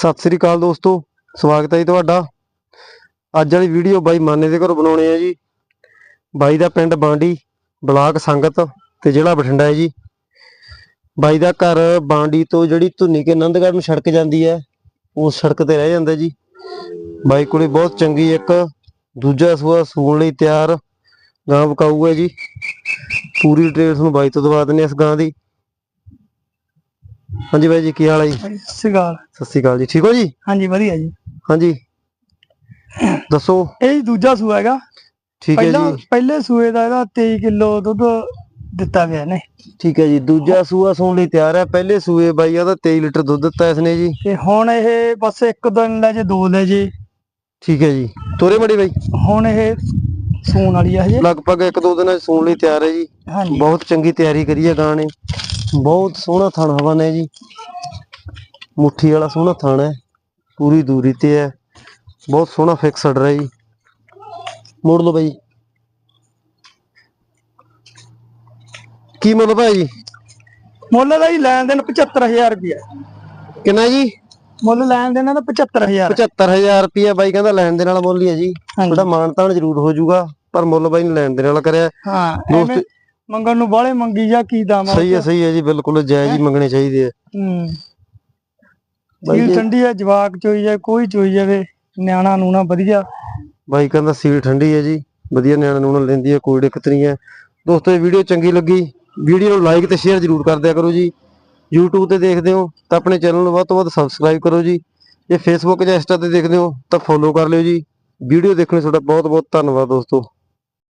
ਸਤਿ ਸ੍ਰੀ ਅਕਾਲ ਦੋਸਤੋ, ਸਵਾਗਤ ਹੈ ਜੀ ਤੁਹਾਡਾ। ਅੱਜ ਵਾਲੀ ਵੀਡੀਓ ਬਾਈ ਮਾਨੇ ਦੇ ਘਰੋਂ ਬਣਾਉਣੇ ਆ ਜੀ। ਬਾਈ ਦਾ ਪਿੰਡ ਬਾਂਡੀ, ਬਲਾਕ ਸੰਗਤ ਤੇ ਜ਼ਿਲ੍ਹਾ ਬਠਿੰਡਾ ਹੈ ਜੀ। ਬਾਈ ਦਾ ਘਰ ਬਾਂਡੀ ਤੋਂ ਜਿਹੜੀ ਧੁੰਨੀ ਕੇ ਆਨੰਦਗੜ੍ਹ ਨੂੰ ਸੜਕ ਜਾਂਦੀ ਹੈ ਉਸ ਸੜਕ ਤੇ ਰਹਿ ਜਾਂਦਾ ਜੀ। ਬਾਈ ਕੋਲੇ ਬਹੁਤ ਚੰਗੀ ਇੱਕ ਦੂਜਾ ਸੂਆ ਸੂਣ ਲਈ ਤਿਆਰ ਗਾਂ ਵਿਕਾਊ ਹੈ ਜੀ। ਪੂਰੀ ਡਿਟੇਲ ਤੁਹਾਨੂੰ ਬਾਈ ਤੋਂ ਦਵਾ ਦਿੰਦੇ ਹਾਂ ਇਸ ਗਾਂ ਦੀ। ਹਾਂਜੀ ਬਾਈ ਜੀ ਕੀ ਹਾਲ ਹੈ ਜੀ? ਸਤਿ ਸ਼੍ਰੀ ਅਕਾਲ। ਸਤਿ ਸ਼੍ਰੀ ਅਕਾਲ ਜੀ ਠੀਕ ਹੋ ਜੀ? ਹਾਂਜੀ ਵਧੀਆ ਜੀ। ਹਾਂਜੀ। ਦੱਸੋ। ਇਹ ਜੀ ਦੂਜਾ ਸੂਆ ਹੈਗਾ। ਠੀਕ ਹੈ ਪਹਿਲਾਂ ਜੀ। ਪਹਿਲੇ ਸੂਏ ਦਾ ਇਹਦਾ 23 ਕਿਲੋ ਦੁੱਧ ਦਿੱਤਾ ਗਿਆ ਨੇ ਠੀਕ ਹੈ ਜੀ ਦੂਜਾ ਸੂਆ ਸੌਣ ਲਈ ਤਿਆਰ ਹੈ। ਪਹਿਲੇ ਸੂਏ ਬਾਈ ਉਹਦਾ 23 ਲੀਟਰ ਦੁੱਧ ਦਿੱਤਾ ਇਸਨੇ ਜੀ। ਤੇ ਹੁਣ ਇਹ ਬਸ ਇੱਕ ਦਿਨ ਲੈ ਜੇ ਦੋ ਲੈ ਜੇ। ਠੀਕ ਹੈ ਜੀ। ਤੋਰੇ ਬੜੀ ਬਾਈ। ਹੁਣ ਇਹ ਸੂਣ ਵਾਲੀ ਆ ਹਜੇ। ਲਗਭਗ ਇੱਕ ਦੋ ਦਿਨਾਂ ਚ ਸੌਣ ਲਈ ਤਿਆਰ ਹੈ ਜੀ। ਹਾਂਜੀ। ਬਹੁਤ ਚੰਗੀ ਤਿਆਰੀ ਕਰੀ ਹੈ ਗਾਂ ਨੇ। ਬਹੁਤ ਸੋਹਣਾ ਥਣ ਹਵਨ ਹੈ ਜੀ। ਮੁੱਠੀ ਵਾਲਾ ਸੋਹਣਾ ਥਣ ਹੈ। ਪੂਰੀ ਦੂਰੀ ਤੇ ਹੈ। ਬਹੁਤ ਸੋਹਣਾ ਫਿਕਸਡ ਰਿਹਾ ਜੀ। ਮੋੜ ਲਓ ਬਾਈ। ਕੀ ਮੁੱਲ ਭਾਈ ਜੀ? ਮੁੱਲ ਦਾ ਹੀ ਲੈਣ ਦੇਣ 75000 ਰੁਪਇਆ। ਕਿੰਨਾ ਜੀ? ਮੁੱਲ ਲੈਣ ਦੇਣ ਦਾ 75000 75000 ਰੁਪਇਆ ਬਾਈ ਕਹਿੰਦਾ ਲੈਣ ਦੇ ਨਾਲ ਮੁੱਲ ਹੀ ਹੈ ਜੀ। ਥੋੜਾ ਮਾਨਤਾਨ ਜ਼ਰੂਰ ਹੋ ਜਾਊਗਾ ਪਰ ਮੁੱਲ ਬਾਈ ਨੇ ਲੈਣ ਦੇ ਨਾਲ ਕਰਿਆ। ਹਾਂ ਦੋਸਤ- ਮੰਗਣ ਨੂੰ ਬਾਹਲੇ ਮੰਗੀ ਜਾ ਕੀ ਆ ਸਹੀ ਹੈ ਸਹੀ ਹੈ ਜੀ ਬਿਲਕੁਲ ਜਾਇਜ਼ ਹੀ ਮੰਗਣੇ ਚਾਹੀਦੇ ਆ। ਹੂੰ। ਸੀਲ ਜੀ- ਠੰਡੀ ਆ ਜਵਾਕ ਚੋਈ ਜਾਏ ਕੋਈ ਚੋਈ ਜਾਵੇ ਨਿਆਣਾ ਨੂਣਾ ਵਧੀਆ। ਬਾਈ ਕਹਿੰਦਾ ਸੀਲ ਠੰਡੀ ਹੈ ਜੀ ਵਧੀਆ ਨਿਆਣਾ ਨੂੰ ਲੈਂਦੀ ਹੈ ਕੋਈ ਦਿੱਕਤ ਨਹੀਂ ਹੈ। ਦੋਸਤੋ ਇਹ ਵੀਡੀਓ ਚੰਗੀ ਲੱਗੀ ਵੀਡੀਓ ਨੂੰ ਲਾਈਕ ਤੇ ਸ਼ੇਅਰ ਜ਼ਰੂਰ ਕਰ ਦਿਆ ਕਰੋ ਜੀ। YouTube ਤੇ ਦੇਖਦੇ ਹੋ ਤਾਂ ਆਪਣੇ ਚੈਨਲ ਨੂੰ ਵੱਧ ਤੋਂ ਵੱਧ ਸਬਸਕ੍ਰਾਈਬ ਕਰੋ ਜੀ। ਜੇ Facebook ਜਾਂ Insta ਤੇ ਦੇਖਦੇ ਹੋ ਤਾਂ ਫੋਲੋ ਕਰ ਲਿਓ ਜੀ। ਵੀਡੀਓ ਦੇਖਣ ਲਈ ਤੁਹਾਡਾ ਬਹੁਤ ਬਹੁਤ ਧੰਨਵਾਦ ਦੋਸਤੋ।